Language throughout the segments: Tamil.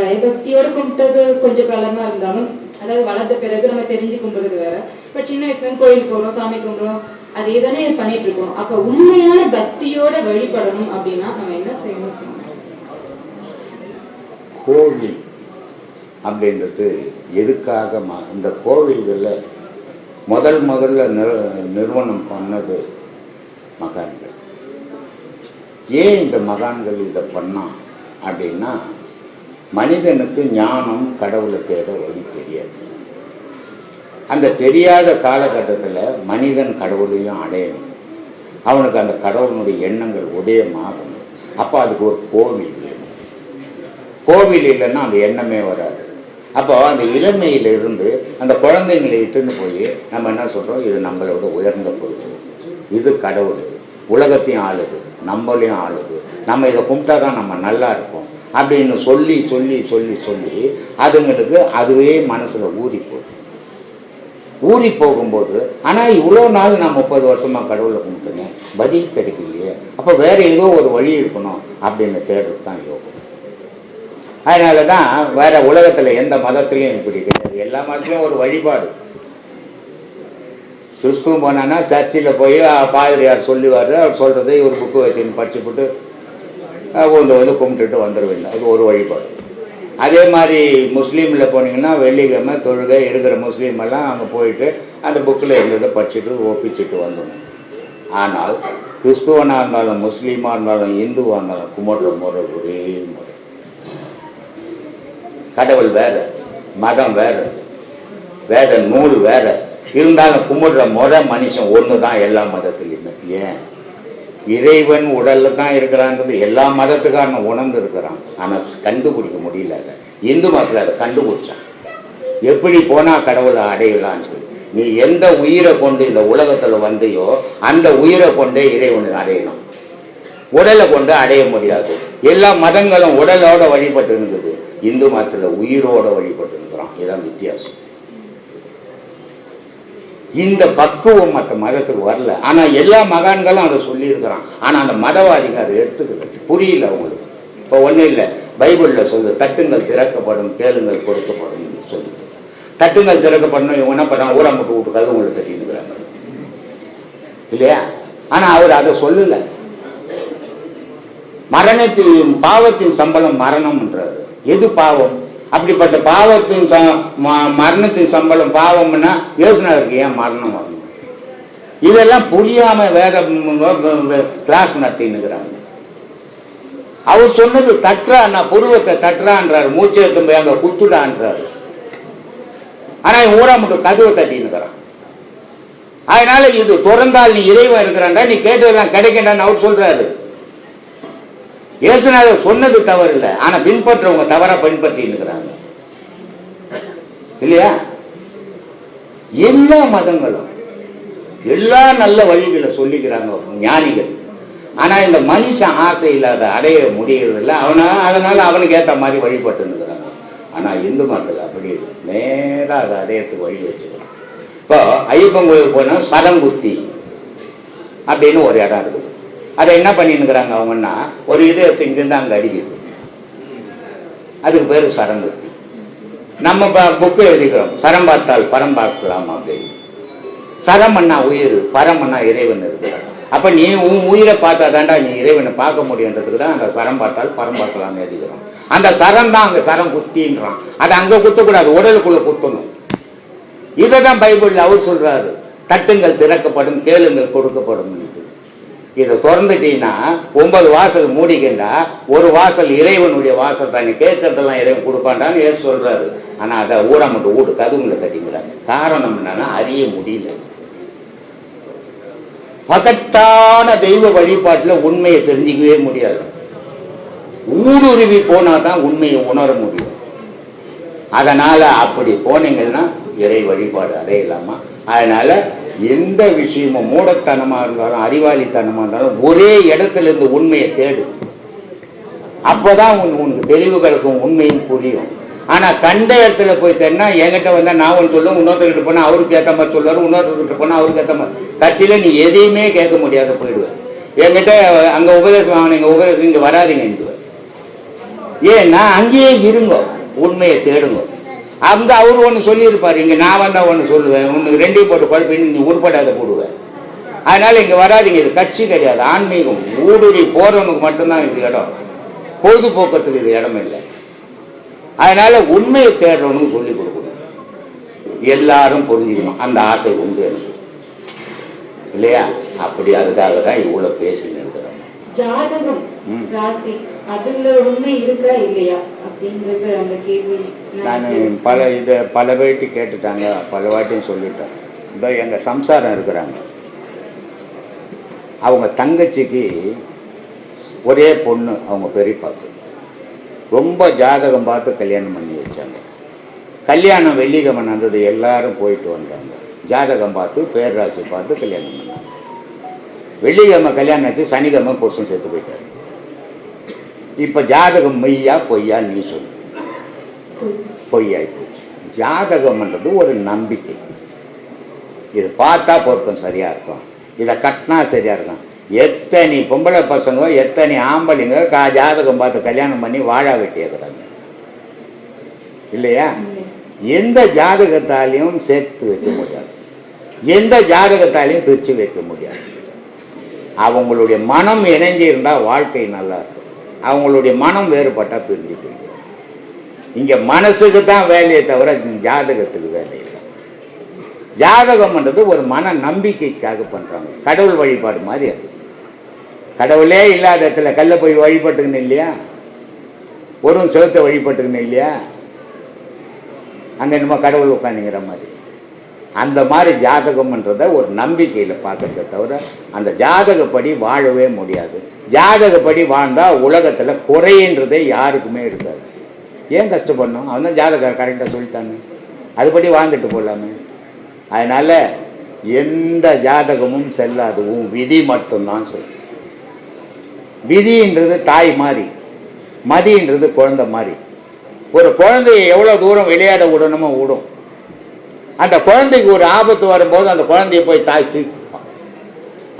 அஹ், பயபக்தியோட கும்பிட்டது கொஞ்சம் காலமா இருந்தாலும் அதாவது வளர்ந்த பிறகு நம்ம தெரிஞ்சு கும்பிடுறது வேற. பட் சின்ன வயசுல கோயில் போகிறோம் சாமி கும்பிடுறோம் அதே தானே பண்ணிட்டு இருக்கோம். அப்ப உண்மையான பக்தியோட வழிபடணும் அப்படின்னா நம்ம என்ன செய்யணும் கோவில் அப்படின்றது எதுக்காக ம- இந்த கோவில்களில் முதல் முதல்ல நிறு நிறுவனம் பண்ணது மகான்கள். ஏன் இந்த மகான்கள் இதை பண்ணான் அப்படின்னா மனிதனுக்கு ஞானம் கடவுளை தேட வழி தெரியாது. அந்த தெரியாத காலகட்டத்தில் மனிதன் கடவுளையும் அடையணும். அவனுக்கு அந்த கடவுளுடைய எண்ணங்கள் உதயமாகணும். அப்போ அதுக்கு ஒரு கோவில் வேணும். கோவில் இல்லைன்னா அந்த எண்ணமே வராது. அப்போ அந்த இளமையிலிருந்து அந்த குழந்தைங்களை இட்டுன்னு போய் நம்ம என்ன சொல்கிறோம் இது நம்மளோட உயர்ந்த பொருள் இது கடவுள். உலகத்தையும் ஆளுது. நம்மளையும் ஆளுது. நம்ம இதை கும்பிட்டா தான் நம்ம நல்லா இருக்கும் அப்படின்னு சொல்லி சொல்லி சொல்லி சொல்லி அதுங்களுக்கு அதுவே மனசில் ஊறி போகுது. ஊறி போகும்போது ஆனால் இவ்வளோ நாள் நான் முப்பது வருஷமாக கடவுளை கும்பிட்டுனேன் பதில் கிடைக்கலையே. அப்போ வேறு ஏதோ ஒரு வழி இருக்கணும் அப்படின்னு தேடுறது தான் யோகம். அதனால தான் வேறு உலகத்தில் எந்த மதத்துலேயும் இப்படி கிடையாது. எல்லா மதத்துலேயும் ஒரு வழிபாடு. கிறிஸ்துவம் போனான்னா சர்ச்சில் போய் பாதிரியார் சொல்லுவார். அவர் சொல்கிறதே இவர் புக்கு வச்சுன்னு படிச்சுப்பட்டு கொண்டு வந்து கும்பிட்டுட்டு வந்துடுவீங்க அது ஒரு வழிபாடு. அதே மாதிரி முஸ்லீமில் போனீங்கன்னா வெள்ளிக்கிழமை தொழுகை இருக்கிற முஸ்லீம் எல்லாம் அங்கே போயிட்டு அந்த புக்கில் இருந்ததை படிச்சுட்டு ஒப்பிச்சுட்டு வந்துடணும் ஆனால் கிறிஸ்துவனாக இருந்தாலும் முஸ்லீமாக இருந்தாலும் இந்துவாக இருந்தாலும் கும்பிட்ற முறை ஒரே முறை. கடவுள் வேறு மதம் வேறு வேறு நூல் வேறு. இருந்தாலும் கும்பிடுற முறை மனுஷன் ஒன்று தான் எல்லா மதத்துலையுமே ஏன்? இறைவன் உடல்ல தான் இருக்கிறாங்கிறது எல்லா மதத்துக்காரனும் உணர்ந்து இருக்கிறான் ஆனால் கண்டுபிடிக்க முடியல அதை. இந்து மதத்தில் அதை கண்டுபிடிச்சான் எப்படி போனால் கடவுளை அடையலான்னு நீ எந்த உயிரை கொண்டு இந்த உலகத்தில் வந்தையோ அந்த உயிரை கொண்டே இறைவனை அடையணும். உடலை கொண்டு அடைய முடியாது. எல்லா மதங்களும் உடலோட வழிபட்டு இருந்தது. இந்து மதத்தில் உயிரோட வழிபட்டு இருக்கிறோம் இதுதான் வித்தியாசம். இந்த பக்குவம் மற்ற மதத்துக்கு வரல. ஆனால் எல்லா மகான்களும் அதை சொல்லியிருக்கிறான். ஆனால் அந்த மதவாதிகள் அதை எடுத்துக்கல. புரியல அவங்களுக்கு. இப்போ ஒன்றும் இல்லை. பைபிளில் சொல்லு தட்டுங்கள் திறக்கப்படும் கேளுங்கள் கொடுக்கப்படும் சொல்லுது. தட்டுங்கள் திறக்கப்படணும் இவங்க என்ன பண்ணாங்க ஊரா முட்டு விட்டு கதவுங்களை தட்டினுக்கிறாங்க இல்லையா? ஆனால் அவர் அதை சொல்லலை. மரணத்தின் பாவத்தின் சம்பளம் மரணம்ன்றாரு. எது பாவம்? அப்படிப்பட்ட பாவத்தின் ச ம- மரணத்தின் சம்பளம் பாவம்னா யோசனாருக்கு ஏன் மரணம் வரணும் இதெல்லாம் புரியாமல் வேத கிளாஸ் நடத்தின்னுக்கிறாங்க. அவர் சொன்னது தற்றான்னா புருவத்தை தற்றான்றார் மூச்சை எடுத்து போய் அங்க குத்துடான்றாரு. ஆனால் இவன் ஊரா மட்டும் கதவை தட்டின்னுக்கிறான். அதனால இது திறந்தால் நீ இறைவன் இருக்கிறான்டா நீ கேட்டதெல்லாம் கிடைக்கண்டான்னு அவர் சொல்றாரு. இயேசுநாதர் சொன்னது தவறு இல்லை ஆனால் பின்பற்றவங்க தவறாக பின்பற்றின்னு இருக்கிறாங்க இல்லையா? எல்லா மதங்களும் எல்லா நல்ல வழிகளை சொல்லிக்கிறாங்க ஞானிகள். ஆனால் இந்த மனுஷன் ஆசை இல்லாத அடைய முடியறதில்ல. அவனா அதனால் அவனுக்கு ஏற்ற மாதிரி வழிபட்டுன்னுக்குறாங்க. இருக்கிறாங்க இந்து மதத்தில் அப்படி இல்லை. நேராக அதை அடையத்துக்கு வழி வச்சுக்கிறான் இப்போ ஐயப்பன் கோயிலுக்கு போனால் சரங்குத்தி அப்படின்னு ஒரு இடம் இருக்குது. அதை என்ன பண்ணிருக்கிறாங்க அவங்கன்னா ஒரு இது எடுத்து இங்கிருந்து அங்கே அடிக்கிறது. அதுக்கு பேர் சரங்குத்தி நம்ம புக்கு எழுதிக்கிறோம். சரம் பார்த்தால் பரம் பார்க்கலாம் அப்படின்னு. சரமன்னா உயிர் பரமண்ணா இறைவன் இருக்கிறார். அப்போ நீ உன் உயிரை பார்த்தா தாண்டா நீ இறைவனை பார்க்க முடியுன்றதுக்கு தான் அந்த சரம் பார்த்தால் பரம் பார்க்கலாம்னு எழுதிக்கிறோம். அந்த சரம் தான் அங்கே சரம் குத்தின்றான். அதை அங்கே குத்தக்கூடாது. உடலுக்குள்ளே குத்தணும். இதை தான் பைபிளில் அவர் சொல்கிறாரு தட்டுங்கள் திறக்கப்படும் கேளுங்கள் கொடுக்கப்படும். இதை திறந்துட்டீங்கன்னா ஒன்பது வாசல் மூடிக்கிண்டா ஒரு வாசல் இறைவனுடைய வாசல் தான். நீ கேட்கறதெல்லாம் இறைவன் கொடுப்பான்டான்னு ஏசு சொல்கிறாரு ஆனால் அதை ஊரா மட்டும் வீட்டு கதுவுங்களை தட்டிங்கிறாங்க காரணம் என்னன்னா அறிய முடியல. பகட்டான தெய்வ வழிபாட்டில் உண்மையை தெரிஞ்சிக்கவே முடியாது. ஊடுருவி போனால் தான் உண்மையை உணர முடியும். அதனால் அப்படி போனீங்கன்னா இறை வழிபாடு அடையலாமா? அதனால் எந்த விஷயமும் மூடத்தனமாக இருந்தாலும் அறிவாளித்தனமாக இருந்தாலும் ஒரே இடத்துல இருந்து உண்மையை தேடு. அப்பதான் உன் உனக்கு தெளிவு கிடைக்கும் உண்மையும் புரியும். ஆனால் கண்ட இடத்துல போய் தேடினா என்கிட்ட வந்தால் நான் ஒன்று சொல்லுவேன் இன்னொருத்தர்கிட்ட போனால் அவருக்கு ஏற்ற மாதிரி சொல்லுவார் இன்னொருத்தர்கிட்ட போனால் அவருக்கு ஏற்ற மாதிரி. கட்சியில் நீ எதையுமே கேட்க முடியாத போயிடுவேன் என்கிட்ட அங்கே உபதேசம் வாங்கினீங்க உபதேசம் இங்க வராதீங்க ஏன்னா அங்கேயே இருங்கோ. உண்மையை தேடுங்க. அங்க அவர் ஒன்று சொல்லியிருப்பார். இங்க நான் வந்தா ஒன்று சொல்லுவேன். ஒன்று ரெண்டையும் போட்டு குழப்பின்னு நீ உருப்படாத போடுவேன் அதனால இங்க வராதீங்க. இது கட்சி கிடையாது. ஆன்மீகம். ஊடுருவி போறவனுக்கு மட்டும்தான் இது இடம். பொழுதுபோக்கத்துக்கு இது இடம் இல்லை. அதனால உண்மையை தேடுறவனுக்கு சொல்லி கொடுக்கணும். எல்லாரும் புரிஞ்சுக்கணும். அந்த ஆசை உண்டு எனக்கு. இல்லையா? அப்படி அதுக்காக தான் இவ்வளோ பேசின்னு இருக்கிறோம் ஜாதகம் ம். ராசி. அதுல உண்மை இருக்கா இல்லையா அப்படிங்கறது அந்த கேள்வி நான் பல இதை பல வாட்டி கேட்டுட்டாங்க பல வாட்டியும் சொல்லிட்டேன். இதோ எங்கள் சம்சாரம் இருக்கிறாங்க. அவங்க தங்கச்சிக்கு ஒரே பொண்ணு அவங்க பெரியப்பாக்கு. ரொம்ப ஜாதகம் பார்த்து கல்யாணம் பண்ணி வச்சாங்க. கல்யாணம் வெள்ளிக்கிழமை நடந்தது எல்லாரும் போயிட்டு வந்தாங்க. ஜாதகம் பார்த்து பேர்ராசி பார்த்து கல்யாணம் பண்ணாங்க. வெள்ளிக்கிழமை கல்யாணம் ஆச்சு சனிக்கிழமை புருஷன் சேர்த்து போயிட்டாரு. இப்போ ஜாதகம் மெய்யா பொய்யா நீ சொல்லு. பொய்யாகி போச்சு. ஜாதகம்ன்றது ஒரு நம்பிக்கை. இது பார்த்தா பொருத்தம் சரியாக இருக்கும். இதை கட்டினா சரியாக இருக்கும். எத்தனை பொம்பளை பசங்க எத்தனை ஆம்பளைங்க கா ஜாதகம் பார்த்து கல்யாணம் பண்ணி வாழா வெட்டியிருக்கிறாங்க இல்லையா? எந்த ஜாதகத்தாலையும் சேர்த்து வைக்க முடியாது. எந்த ஜாதகத்தாலையும் பிரித்து வைக்க முடியாது. அவங்களுடைய மனம் இணைஞ்சு இருந்தால் வாழ்க்கை நல்லா இருக்கும். அவங்களுடைய மனம் வேறுபட்டால் பிரிஞ்சு போயிடும் இங்கே மனசுக்கு தான் வேலையை தவிர ஜாதகத்துக்கு வேலை இல்லை. ஜாதகம்ன்றது ஒரு மன நம்பிக்கைக்காக பண்ணுறாங்க கடவுள் வழிபாடு மாதிரி அது. கடவுளே இல்லாத இடத்துல கல்ல போய் வழிபட்டுக்கணும் இல்லையா? ஒரு செவத்தை வழிபட்டுக்கணும் இல்லையா? அங்கே என்னமோ கடவுள் உட்காந்துங்கிற மாதிரி. அந்த மாதிரி ஜாதகம்ன்றத ஒரு நம்பிக்கையில் பார்க்கறத தவிர அந்த ஜாதகப்படி வாழவே முடியாது. ஜாதகப்படி வாழ்ந்தால் உலகத்தில் குறைன்றதே யாருக்குமே இருக்காது. ஏன் கஷ்டப்படணும்? அவன் தான் ஜாதகம் கரெக்டாக சொல்லிட்டாங்க அதுபடி வாழ்ந்துட்டு போகலாமே அதனால் எந்த ஜாதகமும் செல்லாது. உன் விதி மட்டும்தான் செல்லும் விதின்றது தாய் மாதிரி. மதின்றது குழந்தை மாதிரி. ஒரு குழந்தைய எவ்வளோ தூரம் விளையாட விடணுமோ விடும். அந்த குழந்தைக்கு ஒரு ஆபத்து வரும்போது அந்த குழந்தைய போய் தாய் தூக்கிப்பான்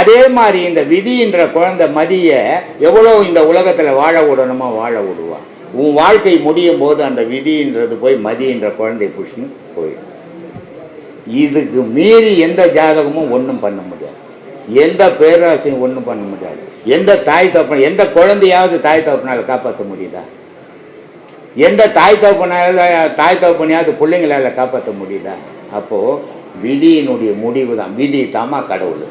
அதே மாதிரி இந்த விதின்ற குழந்தை மதியை எவ்வளோ இந்த உலகத்தில் வாழ விடணுமோ வாழ விடுவான் உன் வாழ்க்கை முடியும் போது அந்த விதின்றது போய் மதின்ற குழந்தை புஷ்ணு போயிடும். இதுக்கு மீறி எந்த ஜாதகமும் ஒன்றும் பண்ண முடியாது. எந்த பேராசையும் ஒன்றும் பண்ண முடியாது. எந்த தாய் தப்பன் எந்த குழந்தையாவது தாய் தப்பனால் காப்பாற்ற முடியுதா? எந்த தாய் தகப்பனால தாய் தகப்பனையாவது பிள்ளைங்களால காப்பாற்ற முடியுதா? அப்போது விதியினுடைய முடிவு தான் விதி தாமா கடவுள்.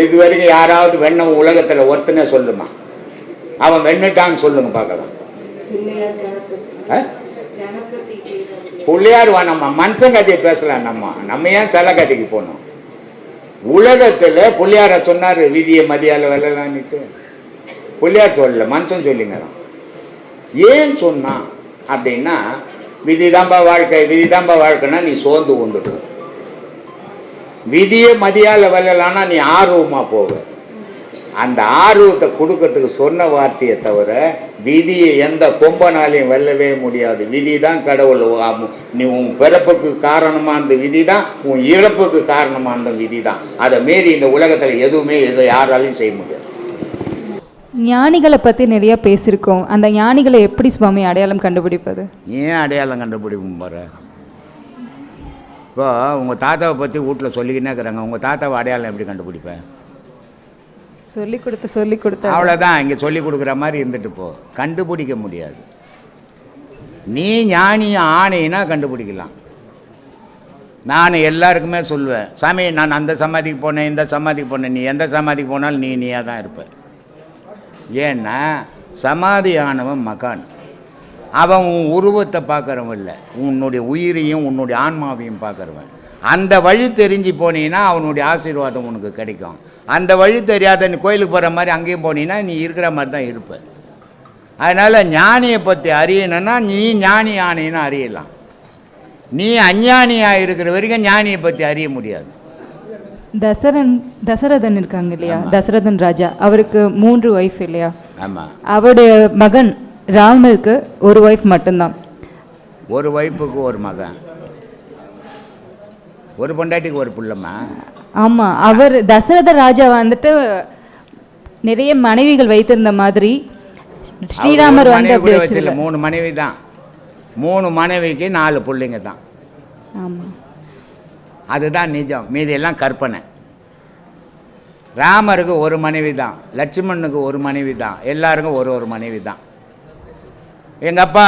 இது வரைக்கும் யாராவது வெண்ணம் உலகத்தில் ஒருத்தனே சொல்லுமா? அவன் வெண்ணுட்டான்னு சொல்லுங்க பார்க்கலாம். பிள்ளையார் கணபதி ஆ? கணபதி கேட்கறது. பிள்ளையார் வா நம்ம மனுஷன் கதையை பேசலாம் நம்ம. நம்ம ஏன் சில கதைக்கு போகணும் உலகத்தில் பிள்ளையார சொன்னார் விதியை மதியால் வெல்லலான்னுட்டு பிள்ளையார் சொல்லல மனுஷன் சொல்லிங்கிறான் ஏன் சொன்னான்? அப்படின்னா விதி தான்பா வாழ்க்கை விதி தான்பா வாழ்க்கைன்னா நீ சோர்ந்து கொண்டுடு. விதியை மதியால் வரலான்னா நீ ஆர்வமாக போவ. அந்த ஆர்வத்தை கொடுக்கறதுக்கு சொன்ன வார்த்தையை தவிர விதியை எந்த கொம்பனாலையும் வெல்லவே முடியாது. விதி தான் கடவுள் ஆம். நீ உன் பிறப்புக்கு காரணமான விதி தான் உன் இறப்புக்கு காரணமான விதி தான் அதை மீறி இந்த உலகத்தில் எதுவுமே எதை யாராலையும் செய்ய முடியாது. ஞானிகளை பற்றி நிறைய பேசியிருக்கோம். அந்த ஞானிகளை எப்படி சுவாமி அடையாளம் கண்டுபிடிப்பது? ஏன் அடையாளம் கண்டுபிடிக்கும் பாரு. இப்போ உங்கள் தாத்தாவை பற்றி வீட்டில் சொல்லிக்கினே இருக்கிறாங்க. உங்கள் தாத்தாவை அடையாளம் எப்படி கண்டுபிடிப்பேன் சொல்லி கொடுத்து சொல்லி கொடுத்து அவ்வளோதான் இங்கே சொல்லி கொடுக்குற மாதிரி இருந்துட்டு போ. கண்டுபிடிக்க முடியாது. நீ ஞானி ஆணைனா கண்டுபிடிக்கலாம். நான் எல்லாருக்குமே சொல்லுவேன். சாமி நான் அந்த சமாதிக்கு போனேன் இந்த சமாதிக்கு போனேன். நீ எந்த சமாதிக்கு போனாலும் நீ நீயாக தான் இருப்ப. ஏன்னா சமாதி ஆனவன் மகான். அவன் உன் உருவத்தை பார்க்குறவன் இல்லை. உன்னுடைய உயிரையும் உன்னுடைய ஆன்மாவையும் பார்க்குறவன். அந்த வழி தெரிஞ்சு போனீங்கன்னா அவனுடைய ஆசீர்வாதம் உனக்கு கிடைக்கும். அந்த வழி தெரியாத நீ கோயிலுக்கு போகிற மாதிரி அங்கேயும் போனீங்கன்னா நீ இருக்கிற மாதிரி தான் இருப்ப. அதனால் ஞானியை பற்றி அறியணும்னா நீ ஞானி ஆனேன்னு அறியலாம். நீ அஞ்ஞானியாக இருக்கிற வரைக்கும் ஞானியை பற்றி அறிய முடியாது. தசரன் தசரதன் இருக்காங்க இல்லையா. தசரதன் ராஜா. அவருக்கு மூன்று ஒய்ஃப் இல்லையா? ஆமாம் அவருடைய மகன் ராமருக்கு ஒரு ஒய்ஃப் மட்டும்தான். ஒரு வைப்புக்கு ஒரு மகன். ஒரு பொண்டாட்டிக்கு ஒரு புள்ளம்மா? ஆமாம் அவர் தசரத ராஜா வந்துட்டு நிறைய மனைவிகள் வைத்திருந்த மாதிரி ஸ்ரீராமர் வந்து அப்படி வச்சிருக்க மூணு மனைவி தான். மூணு மனைவிக்கு நாலு பிள்ளைங்க தான். ஆமா. அதுதான் நிஜம். மீதியெல்லாம் கற்பனை. ராமருக்கு ஒரு மனைவி தான். லட்சுமணனுக்கு ஒரு மனைவி தான். எல்லாருக்கும் ஒரு ஒரு மனைவி தான். எங்கள் அப்பா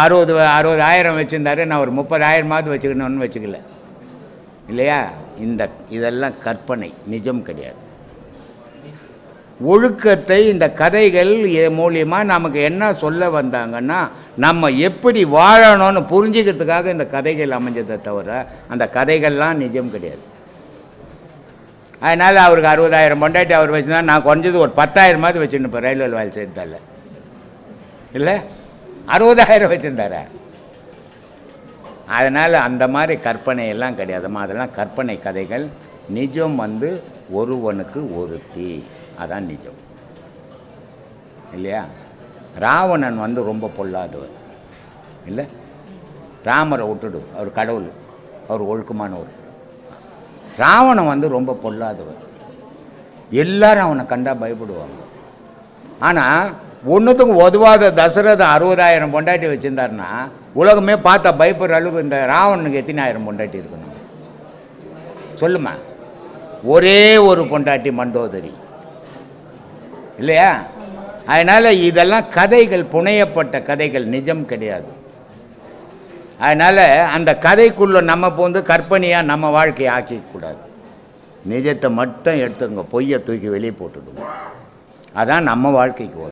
அறுபது அறுபதாயிரம் வச்சுருந்தாரு. நான் ஒரு முப்பதாயிரமாவது வச்சுக்கணும்னு வச்சுக்கல. இல்லையா? இந்த இதெல்லாம் கற்பனை. நிஜம் கிடையாது. ஒழுக்கத்தை இந்த கதைகள் மூலியமாக நமக்கு என்ன சொல்ல வந்தாங்கன்னா நம்ம எப்படி வாழணும்னு புரிஞ்சுக்கிறதுக்காக இந்த கதைகள் அமைஞ்சதை தவிர அந்த கதைகள்லாம் நிஜம் கிடையாது. அதனால் அவருக்கு அறுபதாயிரம் பொண்டாட்டி அவர் வச்சுருந்தா நான் குறைஞ்சது ஒரு பத்தாயிரமாவது வச்சுருப்பேன் இப்போ ரயில்வே வேலை செய்தால இல்லை? அறுபதாயிரம் வச்சுருந்தாரா. அதனால் அந்த மாதிரி கற்பனையெல்லாம் கிடையாதுமா அதெல்லாம் கற்பனை கதைகள். நிஜம் வந்து ஒருவனுக்கு ஒருத்தி. அதான் நிஜம். இல்லையா? ராவணன் வந்து ரொம்ப பொல்லாதவர். இல்லை? ராமரை விட்டுடு அவர் கடவுள் அவர் ஒழுக்கமானவர் ராவணன் வந்து ரொம்ப பொல்லாதவர். எல்லாரும் அவனை கண்டா பயப்படுவாங்க. ஆனால் ஒன்றுத்துக்கும் உதவாத தசரத அறுபதாயிரம் பொண்டாட்டி வச்சுருந்தாருன்னா உலகமே பார்த்தா பயப்படுற அளவுக்கு இந்த ராவணனுக்கு எத்தனாயிரம் பொண்டாட்டி இருக்கணும்? சொல்லுமா? ஒரே ஒரு பொண்டாட்டி மண்டோதரி. இல்லையா? அதனால் இதெல்லாம் கதைகள் புனையப்பட்ட கதைகள் நிஜம் கிடையாது. அதனால் அந்த கதைக்குள்ளே நம்ம போந்து கற்பனையாக நம்ம வாழ்க்கையை ஆக்கிக்கூடாது. நிஜத்தை மட்டும் எடுத்துங்க பொய்யை தூக்கி வெளியே போட்டுடுங்க. அதான் நம்ம வாழ்க்கைக்கு வரும்.